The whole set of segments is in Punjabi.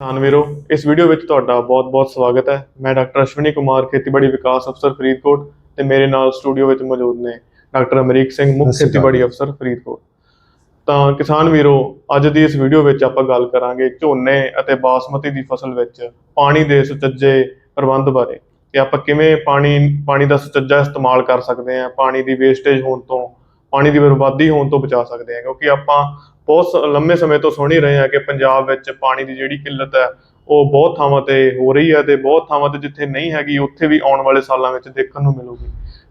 ਕਿਸਾਨ ਵੀਰੋ ਇਸ ਵੀਡੀਓ ਵਿੱਚ ਤੁਹਾਡਾ ਬਹੁਤ-ਬਹੁਤ ਸਵਾਗਤ ਹੈ ਮੈਂ ਡਾਕਟਰ ਅਸ਼ਵਨੀ ਕੁਮਾਰ ਖੇਤੀਬਾੜੀ ਵਿਕਾਸ ਅਫਸਰ ਫਰੀਦਕੋਟ ਤੇ ਮੇਰੇ ਨਾਲ ਸਟੂਡੀਓ ਵਿੱਚ ਮੌਜੂਦ ਨੇ ਡਾਕਟਰ ਅਮਰੀਕ ਸਿੰਘ ਮੁੱਖ। ਖੇਤੀਬਾੜੀ ਅਫਸਰ ਫਰੀਦਕੋਟ ਤਾਂ ਕਿਸਾਨ ਵੀਰੋ ਅੱਜ ਦੀ ਇਸ ਵੀਡੀਓ ਵਿੱਚ ਆਪਾਂ ਗੱਲ ਕਰਾਂਗੇ ਝੋਨੇ ਅਤੇ ਬਾਸਮਤੀ ਦੀ ਫਸਲ ਵਿੱਚ ਪਾਣੀ ਦੇ ਸੁਚੱਜੇ ਪ੍ਰਬੰਧ ਬਾਰੇ ਕਿ ਆਪਾਂ ਕਿਵੇਂ ਪਾਣੀ ਪਾਣੀ ਦਾ ਸੁਚੱਜਾ ਇਸਤੇਮਾਲ ਕਰ ਸਕਦੇ ਹਾਂ ਪਾਣੀ ਦੀ ਵੇਸਟੇਜ ਹੋਣ ਤੋਂ ਪਾਣੀ ਦੀ ਬਰਬਾਦੀ ਹੋਣ ਤੋਂ ਬਚਾ ਸਕਦੇ ਹਾਂ, ਕਿਉਂਕਿ ਆਪਾਂ ਬਹੁਤ ਸ- ਲੰਮੇ ਸਮੇਂ ਤੋਂ ਸੁਣ ਹੀ ਰਹੇ ਹਾਂ ਕਿ ਪੰਜਾਬ ਵਿੱਚ ਪਾਣੀ ਦੀ ਜਿਹੜੀ ਕਿੱਲਤ ਹੈ, ਉਹ ਬਹੁਤ ਥਾਵਾਂ ਤੇ ਹੋ ਰਹੀ ਹੈ ਤੇ ਬਹੁਤ ਥਾਵਾਂ ਤੇ ਜਿੱਥੇ ਨਹੀਂ ਹੈਗੀ, ਉੱਥੇ ਵੀ ਆਉਣ ਵਾਲੇ ਸਾਲਾਂ ਵਿੱਚ ਦੇਖਣ ਨੂੰ ਮਿਲੂਗੀ।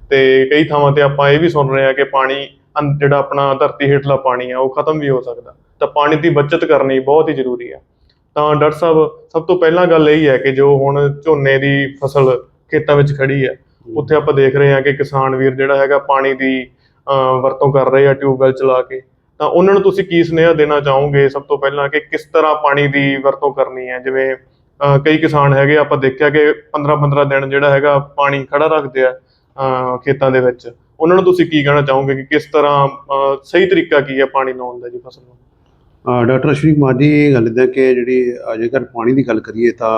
ਤੇ ਕਈ ਥਾਵਾਂ ਤੇ ਆਪਾਂ ਇਹ ਵੀ ਸੁਣ ਰਹੇ ਹਾਂ ਕਿ ਪਾਣੀ ਅੰ- ਜਿਹੜਾ ਆਪਣਾ ਧਰਤੀ ਹੇਠਲਾ ਪਾਣੀ ਆ ਉਹ ਖਤਮ ਵੀ ਹੋ ਸਕਦਾ। ਤਾਂ ਪਾਣੀ ਦੀ ਬਚਤ ਕਰਨੀ ਬਹੁਤ ਹੀ ਜ਼ਰੂਰੀ ਹੈ। ਤਾਂ ਡਾਕਟਰ ਸਾਹਿਬ, ਸਭ ਤੋਂ ਪਹਿਲਾਂ ਗੱਲ ਇਹ ਹੈ ਕਿ ਜੋ ਹੁਣ ਝੋਨੇ ਦੀ ਫਸਲ ਖੇਤਾਂ ਵਿੱਚ ਖੜੀ ਹੈ, ਉੱਥੇ ਆਪਾਂ ਦੇਖ ਰਹੇ ਹਾਂ ਕਿ ਕਿਸਾਨ ਵੀਰ ਜਿਹੜਾ ਹੈਗਾ ਪਾਣੀ ਦੀ ਵਰਤੋਂ ਕਰ ਰਹੇ ਆ ਟਿਊਬਵੈਲ ਚਲਾ ਕੇ ਤਾਂ ਉਹਨਾਂ ਨੂੰ ਤੁਸੀਂ ਕੀ ਸੁਨੇਹਾ ਦੇਣਾ ਚਾਹੋਗੇ ਸਭ ਤੋਂ ਪਹਿਲਾਂ ਕਿ ਕਿਸ ਤਰ੍ਹਾਂ ਪਾਣੀ ਦੀ ਵਰਤੋਂ ਕਰਨੀ ਹੈ? ਜਿਵੇਂ ਕਈ ਕਿਸਾਨ ਹੈਗੇ ਆਪਾਂ ਦੇਖਿਆ ਕਿ 15-15 ਦਿਨ ਜਿਹੜਾ ਹੈਗਾ ਪਾਣੀ ਖੜਾ ਰੱਖਦੇ ਆ ਖੇਤਾਂ ਦੇ ਵਿੱਚ। ਉਹਨਾਂ ਨੂੰ ਤੁਸੀਂ ਕੀ ਕਹਿਣਾ ਚਾਹੋਗੇ ਕਿ ਕਿਸ ਤਰ੍ਹਾਂ ਸਹੀ ਤਰੀਕਾ ਕੀ ਹੈ ਪਾਣੀ ਲਾਉਣ ਦਾ ਜੀ ਫਸਲ ਨੂੰ? ਡਾਕਟਰ ਅਸ਼ਵਨੀ ਕੁਮਾਰ ਜੀ ਇਹ ਗੱਲ ਇਦਾਂ ਕਿ ਜਿਹੜੀ ਜੇਕਰ ਪਾਣੀ ਦੀ ਗੱਲ ਕਰੀਏ ਤਾਂ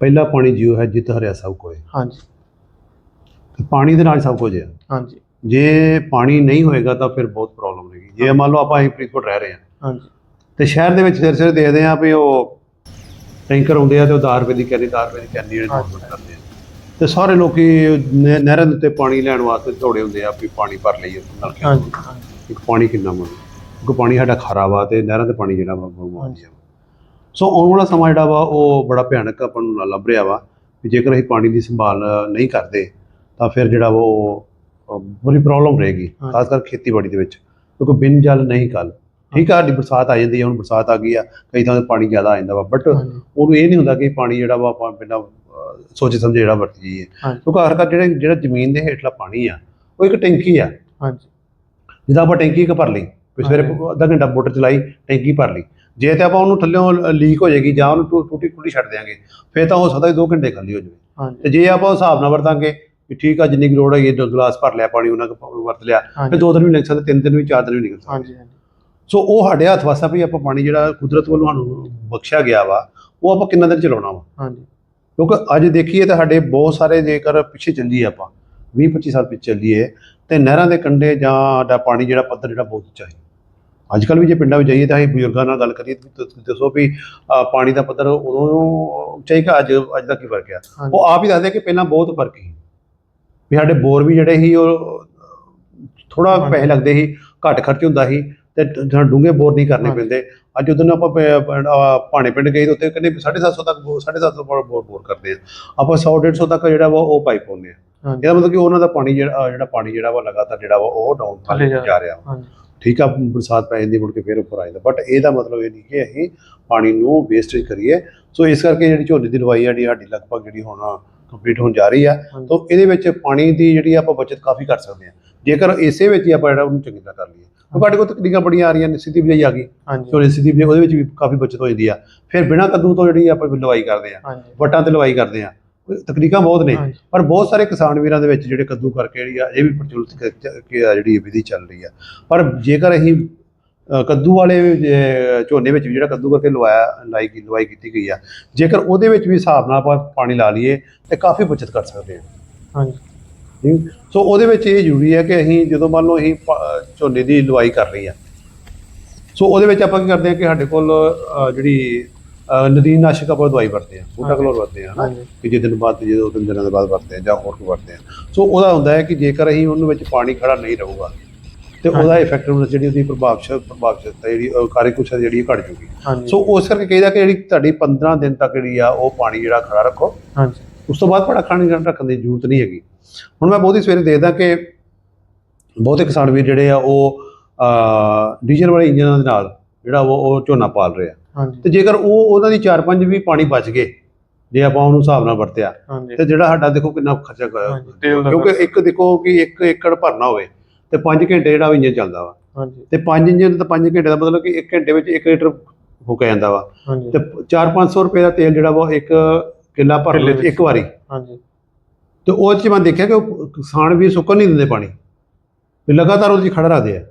ਪਹਿਲਾ ਪਾਣੀ ਜਿਉ ਹੈ ਜਿਤ ਹਰਿਆ ਸਭ ਕੋਏ। ਹਾਂਜੀ। ਪਾਣੀ ਦੇ ਨਾਲ ਸਭ ਕੁਝ ਹੈ। ਹਾਂਜੀ। ਜੇ ਪਾਣੀ ਨਹੀਂ ਹੋਏਗਾ ਤਾਂ ਫਿਰ ਬਹੁਤ ਪ੍ਰੋਬਲਮ ਹੋਏਗੀ ਜੇ ਮੰਨ ਲਓ ਆਪਾਂ ਹੀ ਫਰੀਦਕੋਟ ਰਹਿ ਰਹੇ ਹਾਂ। ਹਾਂਜੀ। ਤੇ ਸ਼ਹਿਰ ਦੇ ਵਿੱਚ ਸਿਰ ਸਿਰ ਦੇਖਦੇ ਆ ਵੀ ਉਹ ਟੈਂਕਰ ਆਉਂਦੇ ਆ ਤੇ ਉਹ 10 ਰੁਪਏ ਦੀ ਕੈਨੀ 10 ਰੁਪਏ ਦੀ ਕੈਨੀ। ਨੋਟ ਕਰਦੇ ਆ। ਤੇ ਸਾਰੇ ਲੋਕੀ ਨਹਿ- ਨਹਿਰਾਂ ਦੇ ਉੱਤੇ ਪਾਣੀ ਲੈਣ ਵਾਸਤੇ ਦੌੜੇ ਹੁੰਦੇ ਆ ਵੀ ਪਾਣੀ ਭਰ ਲਈਏ। ਨਲਕਿਆਂ ਹਾਂਜੀ ਇੱਕ ਪਾਣੀ ਕਿੰਨਾ ਮਨ ਕਿਉਂਕਿ ਪਾਣੀ ਸਾਡਾ ਖਾਰਾ ਵਾ ਤੇ ਨਹਿਰਾਂ ਦੇ ਪਾਣੀ ਜਿਹੜਾ ਵਾ ਬਹੁਤ ਆ। ਸੋ ਆਉਣ ਵਾਲਾ ਸਮਾਂ ਜਿਹੜਾ ਵਾ ਉਹ ਬੜਾ ਭਿਆਨਕ ਆਪਾਂ ਨੂੰ ਲੱਭ ਰਿਹਾ ਵਾ ਵੀ ਜੇਕਰ ਅਸੀਂ ਪਾਣੀ ਦੀ ਸੰਭਾਲ ਨਹੀਂ ਕਰਦੇ ਤਾਂ ਫਿਰ ਜਿਹੜਾ ਉਹ ਬੜੀ ਪ੍ਰੋਬਲਮ ਰਹੇਗੀ। ਖਾਸ ਕਰ ਖੇਤੀਬਾੜੀ ਦੇ ਵਿੱਚ। ਕਿਉਂਕਿ ਬਿਨ ਜਲ ਨਹੀਂ ਕੱਲ ਠੀਕ ਆ ਸਾਡੀ ਬਰਸਾਤ ਆ ਜਾਂਦੀ ਹੈ ਹੁਣ ਬਰਸਾਤ ਆ ਗਈ ਆ ਕਈ ਥਾਂ ਤੇ ਪਾਣੀ ਜ਼ਿਆਦਾ ਆ ਜਾਂਦਾ ਵਾ ਬਟ ਉਹਨੂੰ ਇਹ ਨਹੀਂ ਹੁੰਦਾ ਕਿ ਪਾਣੀ ਜਿਹੜਾ ਵਾ ਆਪਾਂ ਬਿਨਾਂ ਸੋਚੇ ਸਮਝੇ ਜਿਹੜਾ ਵਰਤ ਜਾਈਏ। ਕਿਉਂਕਿ ਆਖਰਕਾਰ ਜਿਹੜੇ ਜਿਹੜਾ ਜ਼ਮੀਨ ਦੇ ਹੇਠਲਾ ਪਾਣੀ ਆ ਉਹ ਇੱਕ ਟੈਂਕੀ ਆ। ਹਾਂਜੀ। ਜਿੱਦਾਂ ਆਪਾਂ ਟੈਂਕੀ ਇੱਕ ਭਰ ਲਈ ਸਵੇਰੇ। ਅੱਧਾ ਘੰਟਾ ਮੋਟਰ ਚਲਾਈ ਟੈਂਕੀ ਭਰ ਲਈ। ਜੇ ਤੇ ਆਪਾਂ ਉਹਨੂੰ ਥੱਲਿਓਂ ਲੀਕ ਹੋ ਜਾਏਗੀ ਜਾਂ ਉਹਨੂੰ ਟੂਟੀ ਟੂਟੀ ਛੱਡ ਦਿਆਂਗੇ ਫਿਰ ਤਾਂ ਹੋ ਸਕਦਾ 2 ਘੰਟੇ ਖਾਲੀ ਹੋ ਜਾਵੇ। ਤੇ ਜੇ ਆਪਾਂ ਉਸ ਹਿਸਾਬ ਨਾਲ ਵਰਤਾਂਗੇ ਵੀ ਠੀਕ ਆ ਜਿੰਨੀ ਕੁ ਲੋੜ ਹੈਗੀ ਦੋ ਗਲਾਸ ਭਰ ਲਿਆ ਪਾਣੀ ਉਹਨਾਂ ਕੁ ਵਰਤ ਲਿਆ। ਫਿਰ ਦੋ ਦਿਨ ਵੀ ਨਿਕਲ ਸਕਦੇ ਤਿੰਨ ਦਿਨ ਵੀ ਚਾਰ ਦਿਨ ਵੀ ਨਿਕਲ ਸਕਦੇ। ਹਾਂਜੀ ਹਾਂਜੀ। ਸੋ ਉਹ ਸਾਡੇ ਹੱਥ ਵਾਸਾ ਵੀ ਆਪਾਂ ਪਾਣੀ ਜਿਹੜਾ ਕੁਦਰਤ ਵੱਲੋਂ ਸਾਨੂੰ ਬਖਸ਼ਿਆ ਗਿਆ ਵਾ ਉਹ ਆਪਾਂ ਕਿੰਨਾ ਦਿਨ ਚਲਾਉਣਾ ਵਾ? ਹਾਂਜੀ। ਕਿਉਂਕਿ ਅੱਜ ਦੇਖੀਏ ਤਾਂ ਸਾਡੇ ਬਹੁਤ ਸਾਰੇ ਜੇਕਰ ਪਿੱਛੇ ਚੱਲੀਏ ਆਪਾਂ 20 25 ਸਾਲ ਪਿੱਛੇ ਚੱਲੀਏ ਤੇ ਨਹਿਰਾਂ ਦੇ ਕੰਢੇ ਜਾਂ ਸਾਡਾ ਪਾਣੀ ਜਿਹੜਾ ਪੱਧਰ ਜਿਹੜਾ ਬਹੁਤ ਉੱਚਾ ਹੈ ਅੱਜ ਕੱਲ੍ਹ ਵੀ ਜੇ ਪਿੰਡਾਂ ਵਿੱਚ ਜਾਈਏ ਤਾਂ ਅਸੀਂ ਬਜ਼ੁਰਗਾਂ ਨਾਲ ਗੱਲ ਕਰੀਏ ਤੁਸੀਂ ਦੱਸੋ ਵੀ ਪਾਣੀ ਦਾ ਪੱਧਰ ਉਦੋਂ ਉੱਚਾ ਹੀ ਕਿ ਅੱਜ ਅੱਜ ਦਾ ਕੀ ਫ਼ਰਕ ਆ? ਉਹ ਆਪ ਹੀ ਦੱਸਦੇ ਕਿ ਪਹਿਲਾਂ ਬਹੁਤ ਫ਼ਰਕ ਸੀ। ਵੀ ਸਾਡੇ ਬੋਰ ਵੀ ਜਿਹੜੇ ਸੀ ਉਹ ਥੋੜਾ। ਪੈਸੇ ਲੱਗਦੇ ਸੀ ਘੱਟ ਖਰਚ ਹੁੰਦਾ ਸੀ ਤੇ ਡੂੰਘੇ ਬੋਰ ਨਹੀਂ ਕਰਨੇ। ਪੈਂਦੇ। ਅੱਜ ਉਦੋਂ ਆਪਾਂ ਪ- ਪ- ਅਹ ਭਾਣੇ ਪਿੰਡ ਗਏ ਤਾਂ ਉੱਥੇ ਕਹਿੰਦੇ 750 ਤੱਕ ਬੋਰ 750 ਬੋਰ ਬੋਰ ਬੋਰ ਕਰਦੇ ਆ। ਆਪਾਂ 100 150 ਤੱਕ ਜਿਹੜਾ ਵਾ ਉਹ ਪਾਈਪ ਪਾਉਂਦੇ ਆ। ਇਹਦਾ ਮਤਲਬ ਕਿ ਉਹਨਾਂ ਦਾ ਪਾਣੀ ਜਿਹੜਾ ਪਾਣੀ ਜਿਹੜਾ ਵਾ ਲਗਾਤਾਰ ਜਿਹੜਾ ਵਾ ਉਹ ਡਾਊਨ ਥੱਲੇ ਜਾ- ਰਿਹਾ। ਠੀਕ ਆ ਬਰਸਾਤ ਪੈ ਜਾਂਦੀ ਮੁੜ ਕੇ ਫਿਰ ਉੱਪਰ ਆ ਜਾਂਦਾ। ਬਟ ਇਹਦਾ ਮਤਲਬ ਇਹ ਨਹੀਂ ਕਿ ਅਸੀਂ ਪਾਣੀ ਨੂੰ ਵੇਸਟੇਜ ਕਰੀਏ। ਸੋ ਇਸ ਕਰਕੇ ਜਿਹੜੀ ਝੋਨੇ ਦੀ ਲਵਾਈ ਆ ਜਿਹੜੀ ਸਾਡੀ ਲਗਭਗ ਜਿਹੜੀ ਹੁਣ ਕੰਪਲੀਟ ਹੋਣ ਜਾ ਰਹੀ ਆ ਤਾਂ ਇਹਦੇ ਵਿੱਚ ਪਾਣੀ ਦੀ ਜਿਹੜੀ ਆਪਾਂ ਬਚਤ ਕਾਫੀ ਕਰ ਸਕਦੇ ਹਾਂ ਜੇਕਰ ਇਸੇ ਵਿੱਚ ਹੀ ਆਪਾਂ ਜਿਹੜਾ ਉਹਨੂੰ ਚੰਗੀ ਤਰ੍ਹਾਂ ਕਰ ਲਈਏ। ਕਿਉਂਕਿ ਸਾਡੇ ਕੋਲ ਤਕਨੀਕਾਂ ਬੜੀਆਂ ਆ ਰਹੀਆਂ ਨੇ ਸਿੱਧੀ ਬਿਜਾਈ ਆ ਗਈ। ਦੀ ਸਿੱਧੀ ਬਿਜਾਈ ਉਹਦੇ ਵਿੱਚ ਵੀ ਕਾਫੀ ਬਚਤ ਹੋ ਜਾਂਦੀ ਆ। ਫਿਰ ਬਿਨਾਂ ਕੱਦੂ ਤੋਂ ਜਿਹੜੀ ਆਪਾਂ ਲਵਾਈ ਕਰਦੇ ਆ ਵਟਾਂ ਤੇ ਲਵਾਈ ਕਰਦੇ ਆ। ਤਕਨੀਕਾਂ ਬਹੁਤ ਨੇ ਪਰ ਬਹੁਤ ਸਾਰੇ ਕਿਸਾਨ ਵੀਰਾਂ ਦੇ ਵਿੱਚ ਜਿਹੜੇ ਕੱਦੂ ਕਰਕੇ ਜਿਹੜੀ ਆ ਇਹ ਵੀ ਪ੍ਰਚਲਿਤ ਆ ਜਿਹੜੀ ਵਿਧੀ ਚੱਲ ਰਹੀ ਆ। ਪਰ ਜੇਕਰ ਅਸੀਂ ਕੱਦੂ ਵਾਲੇ ਝੋਨੇ ਵਿੱਚ ਵੀ ਜਿਹੜਾ ਕੱਦੂ ਕਰਕੇ ਲਵਾਇਆ ਲਾਈ ਕੀ ਲਵਾਈ ਕੀਤੀ ਗਈ ਆ। ਜੇਕਰ ਉਹਦੇ ਵਿੱਚ ਵੀ ਹਿਸਾਬ ਨਾਲ ਆਪਾਂ ਪਾਣੀ ਲਾ ਲਈਏ ਤੇ ਕਾਫੀ ਬਚਤ ਕਰ ਸਕਦੇ ਹਾਂ। ਹਾਂਜੀ। ਠੀਕ? ਸੋ ਉਹਦੇ ਵਿੱਚ ਇਹ ਜ਼ਰੂਰੀ ਹੈ ਕਿ ਅਸੀਂ ਜਦੋਂ ਮੰਨ ਲਓ ਅਸੀਂ ਝੋਨੇ ਦੀ ਲਵਾਈ ਕਰ ਰਹੀ ਆ। ਸੋ ਉਹਦੇ ਵਿੱਚ ਆਪਾਂ ਕੀ ਕਰਦੇ ਹਾਂ ਕਿ ਸਾਡੇ ਕੋਲ ਜਿਹੜੀ ਨਦੀਨ ਨਾਸ਼ਕ ਆਪਾਂ ਦਵਾਈ ਵਰਤਦੇ ਆ ਬੂਟਾ। ਕਲੋਰ ਵਰਤਦੇ ਆ ਹਾਂਜੀ। ਕਿ ਜੇ ਦਿਨ ਬਾਅਦ ਜੇ ਦੋ ਤਿੰਨ ਦਿਨਾਂ ਦੇ ਬਾਅਦ ਵਰਤਦੇ ਆ ਜਾਂ ਹੋਰ ਕੋਈ ਵਰਤਦੇ ਆ ਸੋ ਉਹਦਾ ਹੁੰਦਾ ਹੈ ਕਿ ਜੇਕਰ ਅਸੀਂ ਉਹਨੂੰ ਵਿੱਚ ਪਾਣੀ ਖੜਾ ਨਹੀਂ ਰਹੂਗਾ ਤੇ ਉਹਦਾ ਇਫੈਕਟਿਵਨੈਸ ਜਿਹੜੀ ਉਹਦੀ ਪ੍ਰਭਾਵਸ਼ੀਲ ਪ੍ਰਭਾਵਸ਼ੀਲਤਾ ਜਿਹੜੀ ਉਹ ਕਾਰਜਕੁਸ਼ਲਤਾ ਜਿਹੜੀ ਘਟ ਜੂਗੀ ਸੋ ਉਸ ਕਰਕੇ ਕਹੀਦਾ ਕਿ ਜਿਹੜੀ ਤੁਹਾਡੀ 15 ਦਿਨ ਤੱਕ ਜਿਹੜੀ ਆ ਉਹ ਪਾਣੀ ਜਿਹੜਾ ਖੜਾ ਰੱਖੋ। ਹਾਂਜੀ। ਉਸ ਤੋਂ ਬਾਅਦ ਪੜਾ ਖਾਣੀ ਰੱਖਣ ਦੀ ਜ਼ਰੂਰਤ ਨਹੀਂ ਹੈਗੀ। ਹੁਣ ਮੈਂ ਬਹੁਤੀ ਸਵੇਰੇ ਦੇਖਦਾ ਕਿ ਬਹੁਤੇ ਕਿਸਾਨ ਵੀਰ ਜਿਹੜੇ ਆ ਉਹ ਡੀਜ਼ਲ ਵਾਲੇ ਇੰਜਨਾਂ ਦੇ ਨਾਲ ਜਿਹੜਾ ਉਹ ਝੋਨਾ ਪਾਲ ਰਹੇ ਤੇ ਜੇਕਰ ਉਹ ਉਹਨਾਂ ਦੀ 4-5 ਵੀ ਪਾਣੀ ਬਚ ਗਏ ਜੇ ਆਪਾਂ ਉਹਨੂੰ ਹਿਸਾਬ ਨਾਲ ਵਰਤਿਆ ਤੇ ਜਿਹੜਾ ਸਾਡਾ ਦੇਖੋ ਕਿੰਨਾ ਖਰਚਾ ਹੋਇਆ। ਕਿਉਂਕਿ ਇੱਕ ਦੇਖੋ ਕਿ 1 ਏਕੜ ਭਰਨਾ ਹੋਵੇ ਤੇ 5 ਘੰਟੇ ਜਿਹੜਾ ਇੰਜਨ ਚੱਲਦਾ ਵਾ। ਹਾਂਜੀ। ਤੇ 5 ਇੰਜਨ ਤਾਂ 5 ਘੰਟੇ ਦਾ ਮਤਲਬ ਕਿ 1 ਘੰਟੇ ਵਿੱਚ 1 ਲੀਟਰ ਹੋ ਕੇ ਜਾਂਦਾ ਵਾ। ਤੇ 4-500 ਰੁਪਏ ਦਾ ਤੇਲ ਜਿਹੜਾ ਵਾ ਇੱਕ ਕਿੱਲਾ ਵਿੱਚ ਵਿੱਚ। ਇੱਕ ਵਾਰੀ। ਹਾਂਜੀ। ਤੇ ਉਹ 'ਚ ਮੈਂ ਦੇਖਿਆ ਕਿ ਉਹ ਕਿਸਾਨ ਵੀ ਸੁੱਕਣ ਨਹੀਂ ਦਿੰਦੇ ਪਾਣੀ। ਵੀ ਲਗਾਤਾਰ ਉਹਦੀ ਖੜਾ ਰੱਖਦੇ ਆ।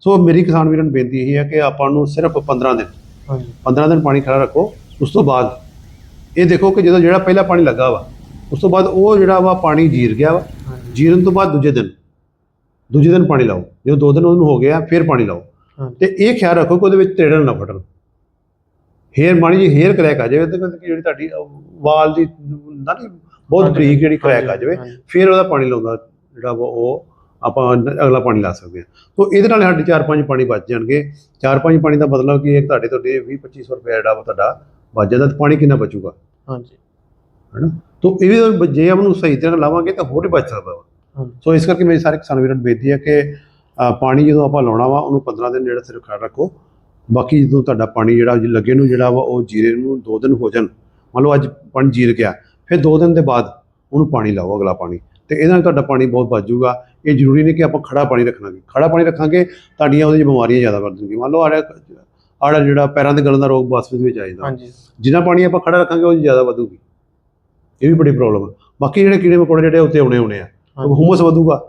ਸੋ ਮੇਰੀ ਕਿਸਾਨ ਵੀਰਾਂ ਨੂੰ ਬੇਨਤੀ ਇਹ ਹੈ ਕਿ ਆਪਾਂ ਨੂੰ ਸਿਰਫ 15 ਦਿਨ ਹਾਂਜੀ। 15 ਦਿਨ ਪਾਣੀ ਖੜਾ ਰੱਖੋ। ਉਸ ਤੋਂ ਬਾਅਦ ਇਹ ਦੇਖੋ ਕਿ ਜਦੋਂ ਜਿਹੜਾ ਪਹਿਲਾ ਪਾਣੀ ਲੱਗਾ ਵਾ ਉਸ ਤੋਂ ਬਾਅਦ ਉਹ ਜਿਹੜਾ ਵਾ ਪਾਣੀ ਜੀਰ ਗਿਆ ਵਾ। ਜੀਰਨ ਤੋਂ ਬਾਅਦ ਦੂਜੇ ਦਿਨ ਦੂਜੇ ਦਿਨ ਪਾਣੀ ਲਾਓ। ਜਦੋਂ ਦੋ ਦਿਨ ਉਹਨੂੰ ਹੋ ਗਿਆ ਫਿਰ ਪਾਣੀ ਲਾਓ। ਤੇ ਇਹ ਖਿਆਲ ਰੱਖੋ ਕਿ ਉਹਦੇ ਵਿੱਚ ਤੇੜਨ ਨਾ ਫਟਣ। ਹੇਅਰ ਮਾੜੀ ਜੀ ਹੇਅਰ ਕਰੈਕ ਆ ਜਾਵੇ ਤੇ ਜਿਹੜੀ ਤੁਹਾਡੀ ਵਾਲ ਦੀ ਨਾ ਬਹੁਤ ਬਰੀਕ ਜਿਹੜੀ ਕਰੈਕ ਆ ਜਾਵੇ। ਫਿਰ ਉਹਦਾ ਪਾਣੀ ਲਾਉਂਦਾ ਜਿਹੜਾ ਉਹ ਆਪਾਂ ਅਗਲਾ ਪਾਣੀ ਲਾ ਸਕਦੇ ਹਾਂ ਤੋਂ ਇਹਦੇ ਨਾਲ ਸਾਡੇ 4-5 ਪਾਣੀ ਬਚ ਜਾਣਗੇ। 4-5 ਪਾਣੀ ਦਾ ਮਤਲਬ ਕਿ ਇਹ ਤੁਹਾਡੇ ਤੁਹਾਡੇ 20-2500 ਰੁਪਏ ਜਿਹੜਾ ਵਾ ਤੁਹਾਡਾ ਬਚ ਜਾਂਦਾ ਤੇ ਪਾਣੀ ਕਿੰਨਾ ਬਚੂਗਾ? ਹਾਂਜੀ। ਹੈਨਾ? ਤੋਂ ਇਹ ਵੀ ਜੇ ਆਪਾਂ ਨੂੰ ਸਹੀ ਤਰ੍ਹਾਂ ਲਾਵਾਂਗੇ ਤਾਂ ਹੋਰ ਹੀ ਬਚ ਸਕਦਾ। ਸੋ ਇਸ ਕਰਕੇ ਮੇਰੀ ਸਾਰੇ ਕਿਸਾਨ ਵੀਰਾਂ ਨੂੰ ਬੇਨਤੀ ਹੈ ਕਿ ਪਾਣੀ ਜਦੋਂ ਆਪਾਂ ਲਾਉਣਾ ਵਾ ਉਹਨੂੰ 15 ਦਿਨ ਜਿਹੜਾ ਸਿਰ ਖੜਾ ਰੱਖੋ। ਬਾਕੀ ਜਦੋਂ ਤੁਹਾਡਾ ਪਾਣੀ ਜਿਹੜਾ ਲੱਗੇ ਨੂੰ ਜਿਹੜਾ ਵਾ ਉਹ ਜੀਰੇ ਨੂੰ 2 ਦਿਨ ਹੋ ਜਾਣ। ਮੰਨ ਲਓ ਅੱਜ ਪਾਣੀ ਜੀਰ ਗਿਆ ਫਿਰ 2 ਦਿਨ ਦੇ ਬਾਅਦ ਉਹਨੂੰ ਪਾਣੀ ਲਾਓ ਅਗਲਾ ਪਾਣੀ। ਤੇ ਇਹਦੇ ਨਾਲ ਤੁਹਾਡਾ ਪਾਣੀ ਬਹੁਤ ਬਚ ਜਾਊਗਾ। ਇਹ ਜ਼ਰੂਰੀ ਨਹੀਂ ਕਿ ਆਪਾਂ ਖੜਾ ਪਾਣੀ ਰੱਖਣਾ ਜੀ ਖੜਾ ਪਾਣੀ ਰੱਖਾਂਗੇ ਤੁਹਾਡੀਆਂ ਉਹਦੇ ਬਿਮਾਰੀਆਂ ਜ਼ਿਆਦਾ ਵੱਧ ਜਾਣਗੀਆਂ। ਮੰਨ ਲਓ ਆੜਾ ਆੜਾ ਜਿਹੜਾ ਪੈਰਾਂ ਦੇ ਗਲਣ ਦਾ ਰੋਗ ਬਾਸਮਤੀ ਵਿੱਚ ਆ ਜਾਂਦਾ। ਹਾਂਜੀ। ਜਿੰਨਾ ਪਾਣੀ ਆਪਾਂ ਖੜਾ ਰੱਖਾਂਗੇ ਉਹ ਜ਼ਿਆਦਾ ਵਧੂਗੀ। ਇਹ ਵੀ ਬੜੀ ਪ੍ਰੋਬਲਮ ਹੈ ਬਾਕੀ ਜਿਹੜੇ ਕੀੜੇ ਮਕੌੜੇ ਜਿਹੜੇ ਉੱਤੇ ਆਉਣੇ ਆਉਣੇ ਆ। ਹੁਮਸ ਵਧੂਗਾ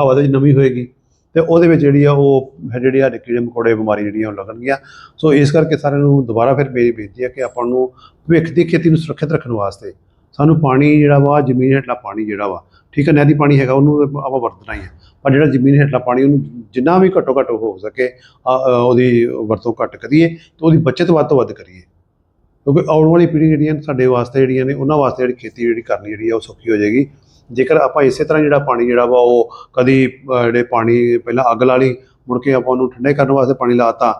ਹਵਾ ਦੇ ਵਿੱਚ ਨਮੀ ਹੋਏਗੀ। ਤੇ ਉਹਦੇ ਵਿੱਚ ਜਿਹੜੀ ਆ ਉਹ ਜਿਹੜੀ ਆ ਕੀੜੇ ਮਕੌੜੇ ਬਿਮਾਰੀ ਜਿਹੜੀਆਂ ਉਹ ਲੱਗਣਗੀਆਂ। ਸੋ ਇਸ ਕਰਕੇ ਸਾਰਿਆਂ ਨੂੰ ਦੁਬਾਰਾ ਫਿਰ ਮੇਰੀ ਬੇਨਤੀ ਹੈ ਕਿ ਆਪਾਂ ਨੂੰ ਭਵਿੱਖ ਦੀ ਖੇਤੀ ਨੂੰ ਸੁਰੱਖਿਅਤ ਰੱਖਣ ਵਾਸਤੇ ਸਾਨੂੰ ਪਾਣੀ ਜਿਹੜਾ ਵਾ ਜ਼ਮੀਨ ਹੇਠਲਾ ਪਾਣੀ ਜਿਹੜਾ ਵਾ ਠੀਕ ਹੈ ਨਹਿਰੀ ਪਾਣੀ ਹੈਗਾ ਉਹਨੂੰ ਆਪਾਂ ਵਰਤਣਾ ਹੀ ਹੈ ਪਰ ਜਿਹੜਾ ਜ਼ਮੀਨ ਹੇਠਲਾ ਪਾਣੀ ਉਹਨੂੰ ਜਿੰਨਾ ਵੀ ਘੱਟੋ ਘੱਟ ਹੋ ਸਕੇ ਆ, ਆ, ਉਹਦੀ ਵਰਤੋਂ ਘੱਟ ਕਰੀਏ ਤੇ ਉਹਦੀ ਬਚਤ ਵੱਧ ਤੋਂ ਵੱਧ ਕਰੀਏ। ਕਿਉਂਕਿ ਆਉਣ ਵਾਲੀ ਪੀੜ੍ਹੀ ਜਿਹੜੀਆਂ ਸਾਡੇ ਵਾਸਤੇ ਜਿਹੜੀਆਂ ਨੇ ਉਹਨਾਂ ਵਾਸਤੇ ਜਿਹੜੀ ਖੇਤੀ ਜਿਹੜੀ ਕਰਨੀ ਜਿਹੜੀ ਆ ਉਹ ਸੌਖੀ ਹੋ ਜਾਏਗੀ। ਜੇਕਰ ਆਪਾਂ ਇਸੇ ਤਰ੍ਹਾਂ ਜਿਹੜਾ ਪਾਣੀ ਜਿਹੜਾ ਵਾ ਉਹ ਕਦੀ ਜਿਹੜੇ ਪਾਣੀ ਪਹਿਲਾਂ ਅੱਗ ਲਾ ਲਈ ਮੁੜ ਕੇ ਆਪਾਂ ਉਹਨੂੰ ਠੰਡੇ ਕਰਨ ਵਾਸਤੇ ਪਾਣੀ ਲਾਤਾ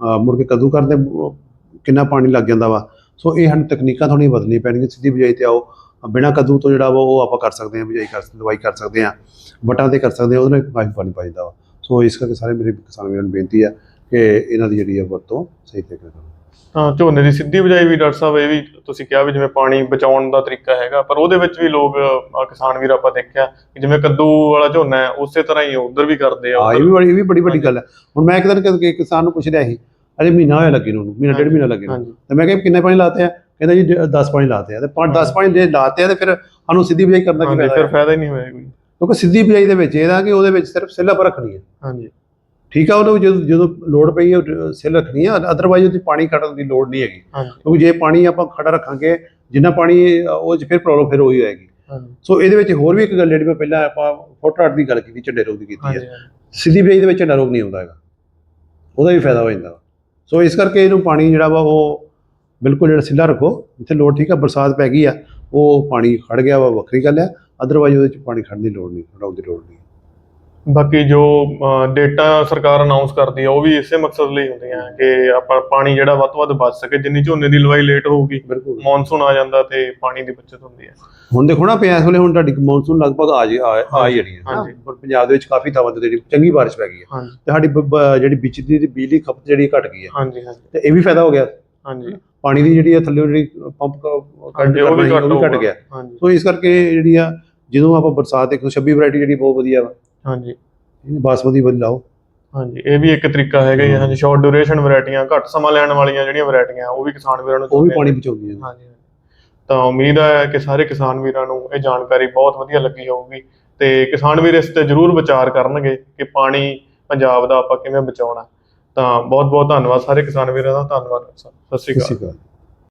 ਅਹ, ਮੁੜ ਕੇ ਕਦੋਂ ਕਰਦੇ ਅਹ, ਕਿੰਨਾ ਪਾਣੀ ਲੱਗ ਜਾਂਦਾ ਵਾ। ਸੋ ਇਹ ਹਨ ਤਕਨੀਕਾਂ ਥੋੜ੍ਹੀਆਂ ਬਦਲਣੀ ਪੈਣਗੀਆਂ ਸਿੱਧੀ ਬਿਜਾਈ ਤੇ ਆਓ। ਬਿਨਾਂ ਕਦੂ ਤੋਂ ਜਿਹੜਾ ਵਾ ਉਹ ਆਪਾਂ ਕਰ ਸਕਦੇ ਹਾਂ ਬਿਜਾਈ ਕਰ ਸਕਦੇ ਦਵਾਈ ਕਰ ਸਕਦੇ ਹਾਂ ਵਟਾਂ ਤੇ ਕਰ ਸਕਦੇ ਹਾਂ ਉਹਦੇ ਨਾਲ ਕਾਫੀ ਪਾਣੀ ਪਾਈ ਜਾਂਦਾ ਵਾ। ਸੋ ਇਸ ਕਰਕੇ ਸਾਰੇ ਮੇਰੇ ਕਿਸਾਨ ਵੀਰਾਂ ਨੂੰ ਬੇਨਤੀ ਆ ਕਿ ਇਹਨਾਂ ਦੀ ਜਿਹੜੀ ਆ ਵਰਤੋਂ ਸਹੀ ਤਰੀਕੇ ਨਾਲ ਤਾਂ ਝੋਨੇ ਦੀ ਸਿੱਧੀ ਬਿਜਾਈ ਵੀ ਡਾਕਟਰ ਸਾਹਿਬ ਇਹ ਵੀ ਤੁਸੀਂ ਕਿਹਾ ਵੀ ਜਿਵੇਂ ਪਾਣੀ ਬਚਾਉਣ ਦਾ ਤਰੀਕਾ ਹੈਗਾ ਪਰ ਉਹਦੇ ਵਿੱਚ ਵੀ ਲੋਕ ਅਹ, ਕਿਸਾਨ ਵੀਰ ਆਪਾਂ ਦੇਖਿਆ ਕਿ ਜਿਵੇਂ ਕੱਦੂ ਵਾਲਾ ਝੋਨਾ ਹੈ ਉਸੇ ਤਰ੍ਹਾਂ ਹੀ ਉਧਰ ਵੀ ਕਰਦੇ ਆ ਹਾਂ ਇਹ ਵੀ ਬੜੀ ਇਹ ਵੀ ਬੜੀ ਵੱਡੀ ਗੱਲ ਹੈ। ਹੁਣ ਮੈਂ ਇੱਕ ਦਿਨ ਕਿ- ਕਿਸਾਨ ਨੂੰ ਪੁੱਛ ਰਿਹਾ ਸੀ ਅਜੇ ਮਹੀਨਾ ਹੋਇਆ ਲੱਗੀ ਨੂੰ ਮਹੀਨਾ ਡੇਢ ਮਹੀਨਾ ਲੱਗੇ ਨੂੰ। ਹਾਂਜੀ। ਤੇ ਮੈਂ ਕਿਹਾ ਕਿੰਨੇ ਪਾਣੀ ਲਾਤੇ ਆ? ਕਹਿੰਦਾ ਜੀ 10 ਪਾਣੀ ਲਾਤੇ ਆ। ਤੇ 10 ਪਾਣੀ ਜੇ ਲਾਤੇ ਆ ਤੇ ਫਿਰ ਸਾਨੂੰ ਸਿੱਧੀ ਬਿਜਾਈ ਕਰਨਾ ਕੀ ਹਾਂਜੀ ਫਾਇਦਾ ਫਿਰ ਹੈ? ਫਾਇਦਾ ਹੀ ਨਹੀਂ ਹੋਇਆ ਕੋਈ। ਕਿਉਂਕਿ ਸਿੱਧੀ ਬਿਜਾਈ ਦੇ ਵਿੱਚ ਇਹਦਾ ਕਿ ਉਹਦੇ ਵਿੱਚ ਸਿਰਫ ਸਿੱਲਾ ਪਰ ਰੱਖਣੀ ਹੈ। ਹਾਂਜੀ। ਠੀਕ ਆ ਉਹਨੂੰ ਜਦੋਂ ਜਦੋਂ ਲੋੜ ਪਈ ਉਹ ਸਿੱਲ ਰੱਖਣੀ ਆ। ਅਦਰਵਾਈਜ਼ ਉਹਦੀ ਪਾਣੀ ਕੱਢਣ ਦੀ ਲੋੜ ਨਹੀਂ ਹੈਗੀ। ਕਿਉਂਕਿ ਜੇ ਪਾਣੀ ਆਪਾਂ ਖੜਾ ਰੱਖਾਂਗੇ ਜਿੰਨਾ ਪਾਣੀ ਉਹ 'ਚ ਫਿਰ ਪ੍ਰੋਬਲਮ ਫਿਰ ਉਹੀ ਹੋਏਗੀ। ਸੋ ਇਹਦੇ ਵਿੱਚ ਹੋਰ ਵੀ ਇੱਕ ਗੱਲ ਜਿਹੜੀ ਮੈਂ ਪਹਿਲਾਂ ਆਪਾਂ ਫੋਟੋ ਦੀ ਗੱਲ ਕੀਤੀ ਝੰਡੇ ਰੋਗ ਦੀ ਕੀਤੀ ਹੈ। ਸਿੱਧੀ ਬਿਜਾਈ ਦੇ ਵਿੱਚ ਝੰਡਾ ਰੋਗ ਨਹੀਂ ਆਉਂਦਾ ਹੈਗਾ। ਉਹਦਾ ਵੀ ਫਾਇਦਾ ਹੋ ਜਾਂਦਾ। ਸੋ ਇਸ ਕਰਕੇ ਇਹਨੂੰ ਪਾਣੀ ਜਿਹੜਾ ਵਾ ਉਹ ਬਿਲਕੁਲ ਜਿਹੜਾ ਸਿੱਧਾ ਰੱਖੋ। ਜਿੱਥੇ ਲੋੜ ਠੀਕ ਆ ਬਰਸਾਤ ਪੈ ਗਈ ਆ ਉਹ ਪਾਣੀ ਖੜ ਗਿਆ ਵਾ ਵੱਖਰੀ ਗੱਲ ਆ। ਅਦਰਵਾਈਜ਼ ਉਹਦੇ ਚ ਪਾਣੀ ਖੜਨ ਦੀ ਲੋੜ ਨਹੀਂ ਖੜਾਉਣ ਦੀ ਲੋੜ ਨਹੀਂ। ਬਾਕੀ ਜੋ ਡੇਟਾ ਸਰਕਾਰ ਅਨਾਉਂਸ ਕਰਦੀ ਆ ਉਹ ਵੀ ਇਸੇ ਮਕਸਦ ਲਈ ਹੁੰਦੀਆਂ ਕਿ ਆਪਾਂ ਪਾਣੀ ਜਿਹੜਾ ਵੱਧ ਤੋਂ ਵੱਧ ਬਚ ਸਕੇ ਜਿੰਨੀ ਝੋਨੇ ਦੀ ਲਵਾਈ ਲੇਟ ਹੋਊਗੀ ਮੌਨਸੂਨ ਆ ਜਾਂਦਾ ਤੇ ਪਾਣੀ ਦੀ ਬਚਤ ਹੁੰਦੀ ਹੈ ਹੁਣ ਦੇਖੋ ਨਾ ਪਿਆ ਇਸ ਵੇਲੇ ਹੁਣ ਤੁਹਾਡੀ ਮੌਨਸੂਨ ਲਗਭਗ ਆ ਜੀ ਆ ਜਾਣੀ ਹੈ। ਪਰ ਪੰਜਾਬ ਦੇ ਵਿੱਚ ਕਾਫੀ ਥਾਵਾਂ ਤੇ ਜਿਹੜੀ ਚੰਗੀ ਬਾਰਿਸ਼ ਪੈ ਗਈ ਹੈ ਤੇ ਸਾਡੀ ਜਿਹੜੀ ਬਿਜਲੀ ਦੀ ਬਿਜਲੀ ਖਪਤ ਜਿਹੜੀ ਘਟ ਗਈ ਹੈ ਹਾਂਜੀ ਹਾਂਜੀ। ਤੇ ਇਹ ਵੀ ਫਾਇਦਾ ਹੋ ਗਿਆ। ਹਾਂਜੀ। ਪਾਣੀ ਦੀ ਜਿਹੜੀ ਥੱਲੇ ਜਿਹੜੀ ਪੰਪ ਹਾਂਜੀ, ਉਹ ਵੀ ਘੱਟ। ਗਿਆ। ਸੋ ਇਸ ਕਰਕੇ ਜਿਹੜੀ ਆ ਜਦੋਂ ਆਪਾਂ ਬਰਸਾਤ ਦੇਖੋ 26 ਵੈਰਾਈਟੀ ਜਿਹੜੀ ਬਹੁਤ ਵਧੀਆ ਵਾ। ਹਾਂਜੀ। ਇਹ ਬਾਸਮਤੀ ਬਦਲ ਲਾਓ। ਹਾਂਜੀ ਇਹ ਵੀ ਇੱਕ ਤਰੀਕਾ ਹੈਗਾ ਹੀ ਹੈ। ਹਾਂਜੀ ਸ਼ਾਰਟ ਡਿਊਰੇਸ਼ਨ ਵੈਰਾਈਟੀਆਂ ਘੱਟ ਸਮਾਂ ਲੈਣ ਵਾਲੀਆਂ ਜਿਹੜੀਆਂ ਵੈਰਾਈਟੀਆਂ ਉਹ ਵੀ ਕਿਸਾਨ ਵੀਰਾਂ ਨੂੰ ਉਹ ਵੀ ਪਾਣੀ। ਬਚਾਉਂਦੀਆਂ ਨੇ। ਹਾਂਜੀ। ਤਾਂ ਉਮੀਦ ਹੈ ਕਿ ਸਾਰੇ ਕਿਸਾਨ ਵੀਰਾਂ ਨੂੰ ਇਹ ਜਾਣਕਾਰੀ ਬਹੁਤ ਵਧੀਆ ਲੱਗੀ ਹੋਊਗੀ ਤੇ ਕਿਸਾਨ ਵੀਰ ਇਸ ਤੇ ਜ਼ਰੂਰ ਵਿਚਾਰ ਕਰਨਗੇ ਕਿ ਪਾਣੀ ਪੰਜਾਬ ਦਾ ਆਪਾਂ ਕਿਵੇਂ ਬਚਾਉਣਾ। ਤਾਂ ਬਹੁਤ ਬਹੁਤ ਧੰਨਵਾਦ ਸਾਰੇ ਕਿਸਾਨ ਵੀਰਾਂ ਦਾ। ਧੰਨਵਾਦ। ਸਤਿ ਸ਼੍ਰੀ ਸਤਿ ਅਕਾਲ ਸ਼੍ਰੀ ਅਕਾਲ।